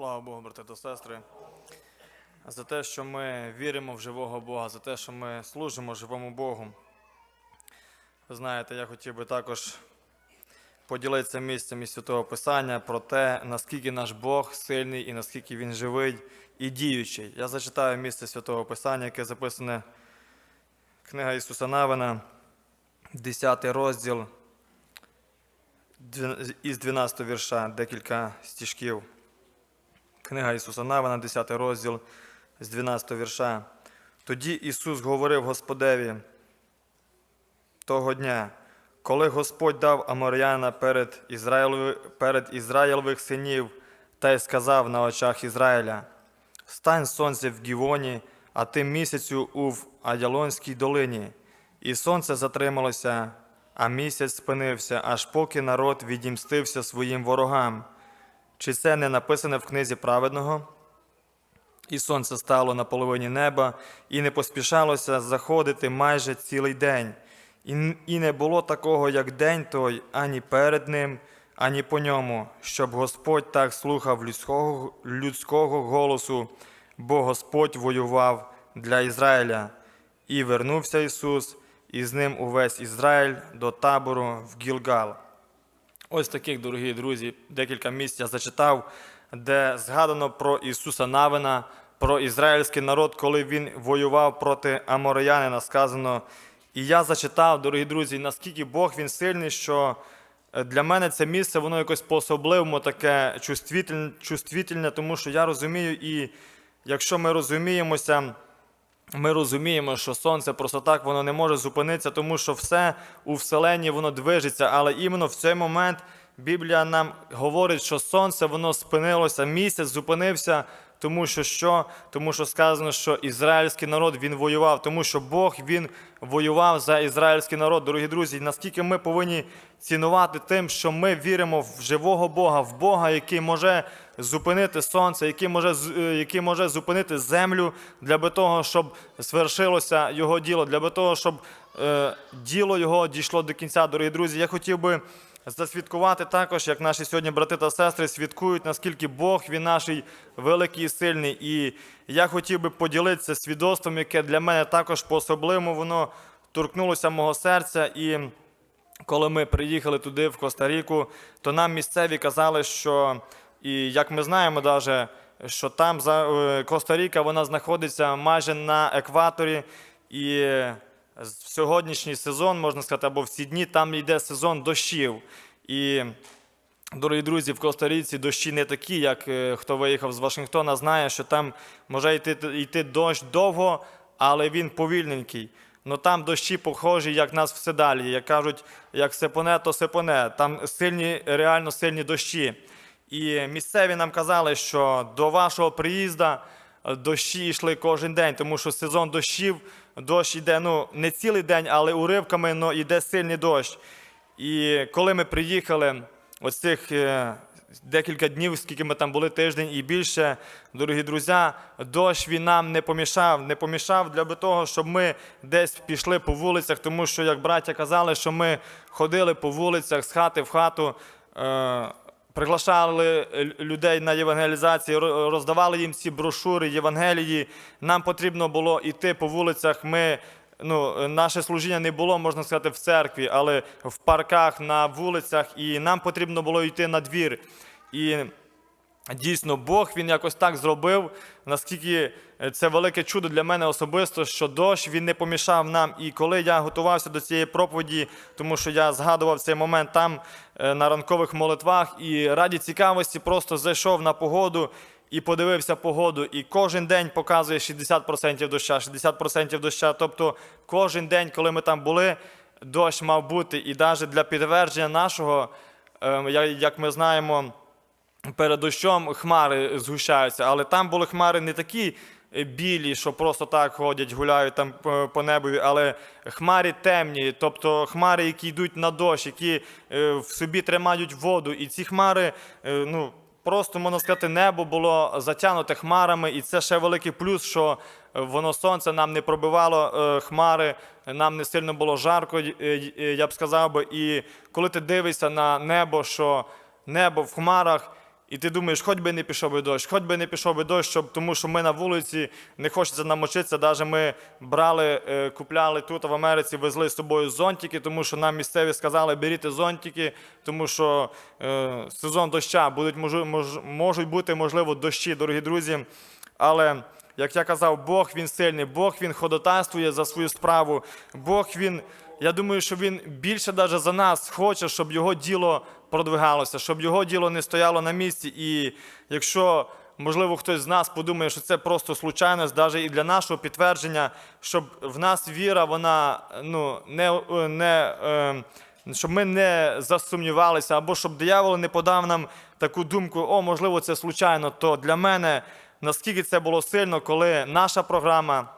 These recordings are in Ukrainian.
Слава Богу, брати та сестри, за те, що ми віримо в живого Бога, за те, що ми служимо живому Богу. Ви знаєте, я хотів би також поділитися місцем із Святого Писання про те, наскільки наш Бог сильний і наскільки Він живий і діючий. Я зачитаю місце Святого Писання, яке записане книга Ісуса Навина, 10 розділ із 12 вірша, декілька стішків. Книга Ісуса Навина, 10 розділ з 12 вірша. Тоді Ісус говорив Господеві того дня, коли Господь дав Аморяна перед, Ізраїлеви- перед Ізраїлевих синів та й сказав на очах Ізраїля: Встань сонце в Гівоні, а ти місяцю у в Аялонській долині. І сонце затрималося, а місяць спинився, аж поки народ відімстився своїм ворогам. Чи це не написане в книзі праведного? І сонце стало на половині неба, і не поспішалося заходити майже цілий день. І, не було такого, як день той, ані перед ним, ані по ньому, щоб Господь так слухав людського, людського голосу, бо Господь воював для Ізраїля. І вернувся Ісус, і з ним увесь Ізраїль до табору в Гілгал. Ось таких, дорогі друзі, декілька місць я зачитав, де згадано про Ісуса Навина, про ізраїльський народ, коли він воював проти Амореянина, сказано. І я зачитав, дорогі друзі, наскільки Бог він сильний, що е, для мене це місце, воно якось по-особливому таке чувствительне, чувствительне, тому що я розумію, і якщо ми розуміємося, ми розуміємо, що сонце просто так воно не може зупинитися, тому що все у вселенні воно движеться. Але іменно в цей момент Біблія нам говорить, що сонце воно спинилося, місяць зупинився, тому що що? Тому що сказано, що ізраїльський народ він воював, тому що Бог він воював за ізраїльський народ. Дорогі друзі, наскільки ми повинні цінувати тим, що ми віримо в живого Бога, в Бога, який може зупинити сонце, який може, е, який може зупинити землю для того, щоб свершилося його діло, для того, щоб е, діло його дійшло до кінця. Дорогі друзі, я хотів би засвідкувати також, як наші сьогодні брати та сестри свідкують, наскільки Бог він наш великий і сильний. І я хотів би поділитися свідоцтвом, яке для мене також по-особливому воно торкнулося мого серця. І коли ми приїхали туди, в Коста-Ріку, то нам місцеві казали, що, і як ми знаємо, даже, що там е, Коста-Ріка вона знаходиться майже на екваторі, і в сьогоднішній сезон, можна сказати, або в ці дні там йде сезон дощів. І Дорогі друзі, в Коста-Ріці дощі не такі, як е, хто виїхав з Вашингтона, знає, що там може йти, йти дощ довго, але він повільненький. Ну там дощі похожі, як нас в Седалі. Як кажуть, як сипоне, то сипоне. Там сильні, реально сильні дощі. І місцеві нам казали, що до вашого приїзду е, дощі йшли кожен день, тому що сезон дощів, дощ йде ну, не цілий день, але уривками ну, йде сильний дощ. І коли ми приїхали, ось цих е, декілька днів, скільки ми там були тиждень і більше, дорогі друзі, дощ він нам не помішав, не помішав для того, щоб ми десь пішли по вулицях, тому що, як браття казали, що ми ходили по вулицях з хати в хату. Е, Приглашали людей на євангелізацію, роздавали їм ці брошури Євангелії. Нам потрібно було йти по вулицях. Ми ну, наше служіння не було, можна сказати, в церкві, але в парках, на вулицях, і нам потрібно було йти на двір. І дійсно Бог він якось так зробив, наскільки це велике чудо для мене особисто, що дощ він не помішав нам. І коли я готувався до цієї проповіді, тому що я згадував цей момент там е, на ранкових молитвах, і раді цікавості просто зайшов на погоду. І подивився погоду, і кожен день показує 60% доща, 60% доща. Тобто кожен день, коли ми там були, дощ мав бути. І навіть для підтвердження нашого, е, як ми знаємо, перед дощом хмари згущаються, але там були хмари не такі е, білі, що просто так ходять, гуляють там по- по небові, але хмари темні, тобто хмари, які йдуть на дощ, які е, в собі тримають воду. І ці хмари, е, ну. Просто можна сказати, небо було затягнуте хмарами, і це ще великий плюс, що е, воно сонце нам не пробивало е, хмари, нам не сильно було жарко, е, е, я б сказав би. І коли ти дивишся на небо, що небо в хмарах, І ти думаєш, хоч би не пішов би дощ, хоч би не пішов би дощ, щоб, тому що ми на вулиці не хочеться намочитися. Навіть ми брали, е, купляли тут в Америці, везли з собою зонтики, тому що нам місцеві сказали, беріть зонтики, тому що е, сезон доща будуть, мож- можуть бути, можливо, дощі, дорогі друзі. Але як я казав, Бог він сильний, Бог він ходотайствує за свою справу. Бог він, я думаю, що він більше навіть за нас хоче, щоб його діло продвигалося, щоб його діло не стояло на місці. І якщо можливо хтось з нас подумає, що це просто случайність, навіть і для нашого підтвердження, щоб в нас віра, вона ну не, не е, щоб ми не засумнівалися, або щоб диявол не подав нам таку думку, о, можливо, це случайно, то для мене наскільки це було сильно, коли наша програма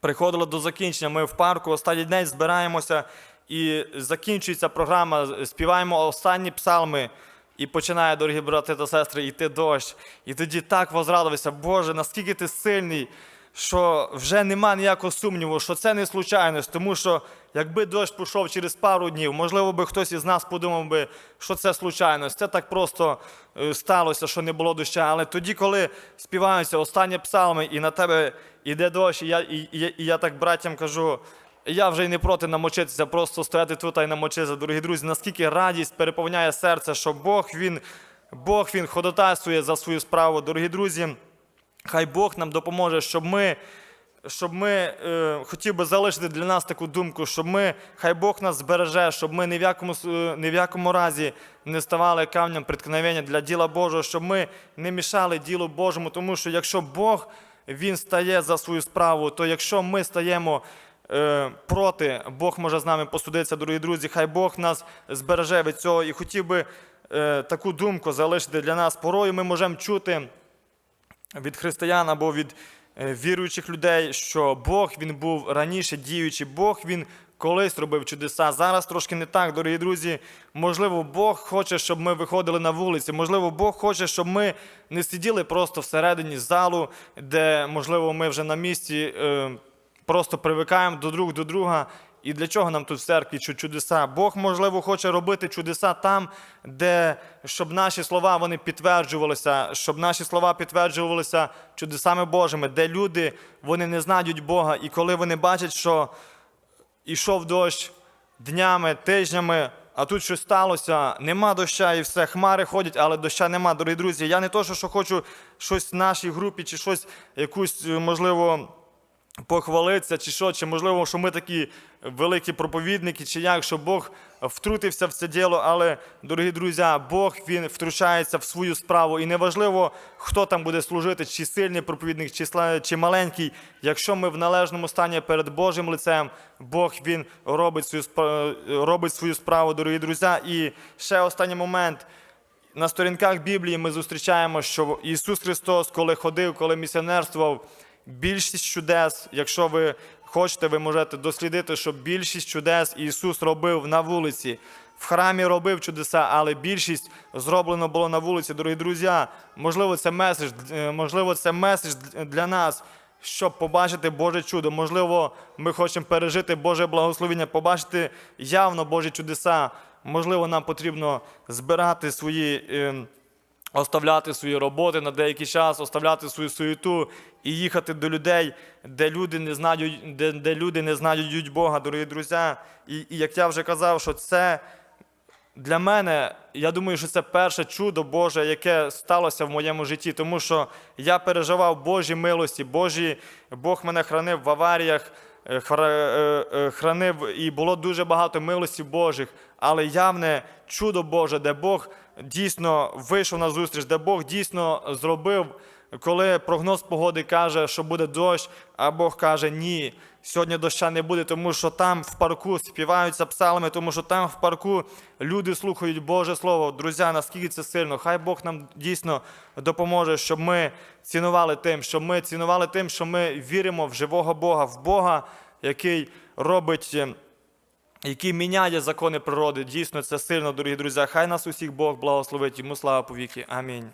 приходила до закінчення. Ми в парку останній день збираємося і закінчується програма, співаємо останні псалми. І починає, дорогі брати та сестри, йти дощ. І тоді так возрадувався, Боже, наскільки ти сильний, що вже нема ніякого сумніву, що це не случайність, тому що якби дощ пішов через пару днів, можливо би хтось із нас подумав би, що це случайність. Це так просто е, сталося, що не було доща. Але тоді, коли співаються останні псалми, і на тебе йде дощ, і я, і, і, і я так братям кажу. Я вже й не проти намочитися, просто стояти тут і намочитися, дорогі друзі. Наскільки радість переповняє серце, що Бог він, Бог він ходотайствує за свою справу, дорогі друзі. Хай Бог нам допоможе, щоб ми, щоб ми е, хотів би залишити для нас таку думку, щоб ми, хай Бог нас збереже, щоб ми ні в якому, е, ні в якому разі не ставали камнем приткновення для діла Божого, щоб ми не мішали ділу Божому, тому що якщо Бог він стає за свою справу, то якщо ми стаємо проти, Бог може з нами посудитися, дорогі друзі. Хай Бог нас збереже від цього. І хотів би е, таку думку залишити для нас. Порою ми можемо чути від християн або від е, віруючих людей, що Бог він був раніше діючий, Бог він колись робив чудеса. Зараз трошки не так, дорогі друзі. Можливо, Бог хоче, щоб ми виходили на вулиці. Можливо, Бог хоче, щоб ми не сиділи просто всередині залу, де, можливо, ми вже на місці е, просто привикаємо до друг до друга. І для чого нам тут в церкві чу- чудеса? Бог, можливо, хоче робити чудеса там, де щоб наші слова вони підтверджувалися, щоб наші слова підтверджувалися чудесами Божими, де люди вони не знають Бога, і коли вони бачать, що ішов дощ днями, тижнями, а тут щось сталося, нема доща і все, хмари ходять, але доща нема, дорогі друзі. Я не то, що хочу щось в нашій групі чи щось, якусь, е, можливо похвалитися, чи що, чи можливо, що ми такі великі проповідники, чи як, що Бог втрутився в це діло, але, дорогі друзі, Бог він втручається в свою справу. І неважливо, хто там буде служити, чи сильний проповідник, чи, чи маленький. Якщо ми в належному стані перед Божим лицем, Бог він робить свою спра- робить свою справу, дорогі друзі. І ще останній момент. На сторінках Біблії ми зустрічаємо, що Ісус Христос, коли ходив, коли місіонерствував, більшість чудес, якщо ви хочете, ви можете дослідити, що більшість чудес Ісус робив на вулиці. В храмі робив чудеса, але більшість зроблено було на вулиці. Дорогі друзі, можливо, це меседж, е, можливо, це меседж для нас, щоб побачити Боже чудо. Можливо, ми хочемо пережити Боже благословення, побачити явно Божі чудеса. Можливо, нам потрібно збирати свої, е, оставляти свої роботи на деякий час, оставляти свою суєту і їхати до людей, де люди не знають, де, де люди не знають Бога, дорогі друзі. І, і як я вже казав, що це для мене, я думаю, що це перше чудо Боже, яке сталося в моєму житті, тому що я переживав Божі милості, Божі, Бог мене хранив в аваріях, хранив, і було дуже багато милості Божих, але явне чудо Боже, де Бог дійсно вийшов на зустріч, де Бог дійсно зробив, коли прогноз погоди каже, що буде дощ, а Бог каже ні. Сьогодні доща не буде, тому що там в парку співаються псалми, тому що там в парку люди слухають Боже Слово. Друзі, наскільки це сильно. Хай Бог нам дійсно допоможе, щоб ми цінували тим, щоб ми цінували тим, що ми віримо в живого Бога, в Бога, який робить. е, Який міняє закони природи. Дійсно, це сильно, дорогі друзі. Хай нас усіх Бог благословить. Йому слава повіки. Амінь.